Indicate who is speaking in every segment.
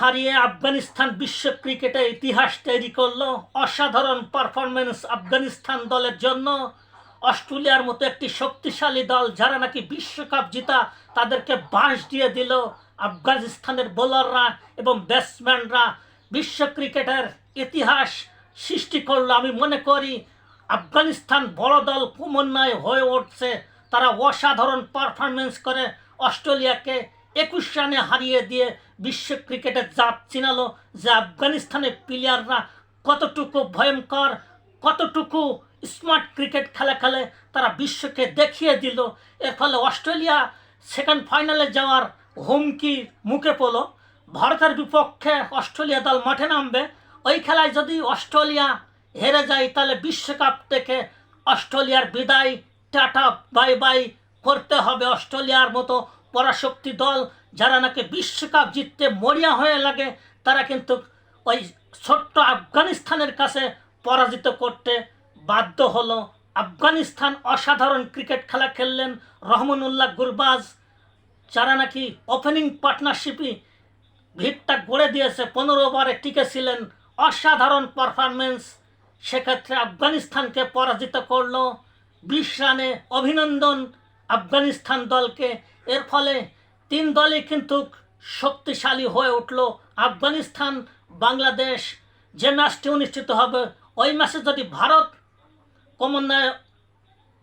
Speaker 1: হারিয়ে আফগানিস্তান বিশ্ব ক্রিকেটে ইতিহাস তৈরি করল অসাধারণ পারফরমেন্স আফগানিস্তান দলের জন্য। অস্ট্রেলিয়ার মতো একটি শক্তিশালী দল যারা নাকি বিশ্বকাপ জিতা তাদেরকে বাঁশ দিয়ে দিল। আফগানিস্তানের বোলাররা এবং ব্যাটসম্যানরা বিশ্ব ক্রিকেটের ইতিহাস সৃষ্টি করল। আমি মনে করি আফগানিস্তান বড় দল ক্রমান্বয়ে হয়ে উঠছে। তারা অসাধারণ পারফরমেন্স করে অস্ট্রেলিয়াকে একুশ রানে হারিয়ে দিয়ে বিশ্ব ক্রিকেটে জাত চিনালো যে আফগানিস্তানের প্লেয়াররা কতটুকু ভয়ঙ্কর, কতটুকু স্মার্ট ক্রিকেট খেলা খেলে তারা বিশ্বকে দেখিয়ে দিল। এর ফলে অস্ট্রেলিয়া সেকেন্ড ফাইনালে যাওয়ার হুমকির মুখে পড়ল। ভারতের বিপক্ষে অস্ট্রেলিয়া দল মাঠে নামবে। ওই খেলায় যদি অস্ট্রেলিয়া হেরে যায়, তাহলে বিশ্বকাপ থেকে অস্ট্রেলিয়ার বিদায়, টাটা, বাই বাই করতে হবে অস্ট্রেলিয়ার মতো পরাশক্তি দল যারা নাকি বিশ্বকাপ জিততে মরিয়া হয়ে লাগে, তারা কিন্তু ওই ছোট্ট আফগানিস্তানের কাছে পরাজিত করতে বাধ্য হলো। আফগানিস্তান অসাধারণ ক্রিকেট খেলা খেললেন রহমানুল্লাহ গুরবাজ, যারা নাকি ওপেনিং পার্টনারশিপই ভিড়টা গড়ে দিয়েছে, পনেরো ওভারে টিকেছিলেন। অসাধারণ পারফরমেন্স সেক্ষেত্রে আফগানিস্তানকে পরাজিত করল। বিশ রানে অভিনন্দন। আফগানিস্তান দলকে। এর ফলে তিন দলই কিন্তু শক্তিশালী হয়ে উঠল। আফগানিস্তান, বাংলাদেশ, যে ম্যাচটি অনুষ্ঠিত হবে, ওই ম্যাচে যদি ভারত ক্রমান্বয়ে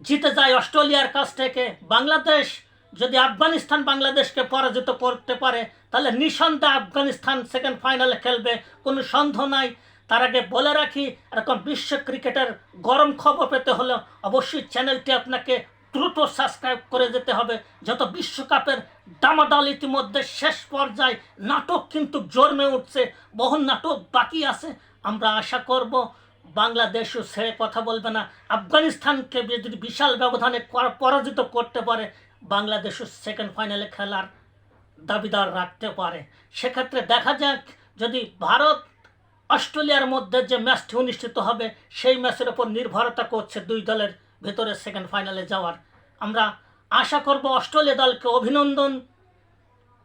Speaker 1: জিতে যায় অস্ট্রেলিয়ার কাছ থেকে, বাংলাদেশ যদি আফগানিস্তান বাংলাদেশকে পরাজিত করতে পারে, তাহলে নিঃসন্দেহে আফগানিস্তান সেকেন্ড ফাইনালে খেলবে। কোনো সন্দেহ নাই। তার আগে বলে রাখি, এরকম বিশ্ব ক্রিকেটের গরম খবর পেতে হলে অবশ্যই চ্যানেলটি আপনাকে দ্রুত সাবস্ক্রাইব করে যেতে হবে। যত বিশ্বকাপের ডামাডাল ইতিমধ্যে শেষ পর্যায়ে নাটক কিন্তু জন্মে উঠছে, বহু নাটক বাকি আছে। আমরা আশা করব বাংলাদেশও ছেড়ে কথা বলবে না। আফগানিস্তানকে যদি বিশাল ব্যবধানে পরাজিত করতে পারে বাংলাদেশও সেকেন্ড ফাইনালে খেলার দাবিদার রাখতে পারে। সেক্ষেত্রে দেখা যাক, যদি ভারত অস্ট্রেলিয়ার মধ্যে যে ম্যাচটি অনুষ্ঠিত হবে, সেই ম্যাচের ওপর নির্ভরতা করছে দুই দলের ভেতরে সেকেন্ড ফাইনালে যাওয়ার। আমরা আশা করব অস্ট্রেলিয়া দলকে অভিনন্দন।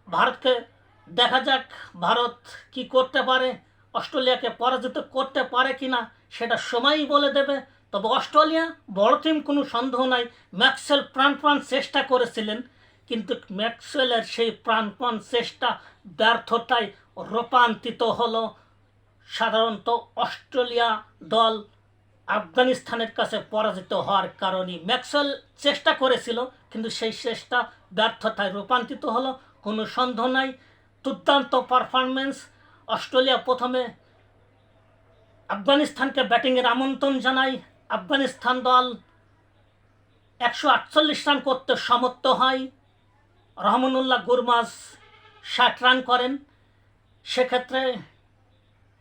Speaker 1: ভারতকে দেখা যাক ভারত কি করতে পারে, অস্ট্রেলিয়াকে পরাজিত করতে পারে কি না সেটা সময়ই বলে দেবে। তবে অস্ট্রেলিয়া বড় টিম কোনো সন্দেহ নাই। ম্যাক্সওয়েল প্রাণপ্রাণ চেষ্টা করেছিলেন, কিন্তু ম্যাক্সওয়েলের সেই প্রাণপ্রাণ চেষ্টা ব্যর্থতায় রূপান্তরিত হলো। সাধারণত অস্ট্রেলিয়া দল আফগানিস্তানের কাছে পরাজিত হওয়ার কারণে ম্যাক্সওয়েল চেষ্টা করেছিল, কিন্তু সেই চেষ্টা ব্যর্থতায় রূপান্তরিত হলো। কোনো সন্দেহ নাই, দুর্দান্ত পারফরমেন্স অস্ট্রেলিয়া প্রথমে আফগানিস্তানকে ব্যাটিংয়ের আমন্ত্রণ জানায়। আফগানিস্তান দল একশো আটচল্লিশ রান করতে সমর্থ হয়। রহমানুল্লাহ গুরমাজ ষাট রান করেন। সেক্ষেত্রে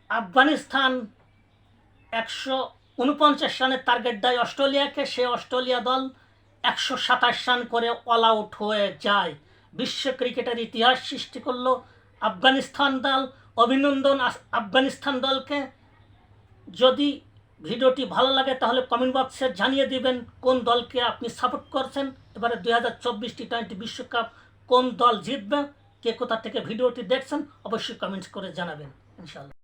Speaker 1: আফগানিস্তান একশো উনপঞ্চাশ রানের টার্গেট দেয় অস্ট্রেলিয়াকে, সে অস্ট্রেলিয়া দল একশো সাতাশ রান করে অল আউট হয়ে যায়। বিশ্ব ক্রিকেটের ইতিহাস সৃষ্টি করল আফগানিস্তান দল। অভিনন্দন আফগানিস্তান দলকে। যদি ভিডিওটি ভালো লাগে তাহলে কমেন্ট বক্সে জানিয়ে দিবেন কোন দলকে আপনি সাপোর্ট করছেন। এবারে দুই হাজার চব্বিশ টি টোয়েন্টি বিশ্বকাপ কোন দল জিতবে, কে কোথা থেকে ভিডিওটি দেখছেন অবশ্যই কমেন্টস করে জানাবেন ইনশাল্লাহ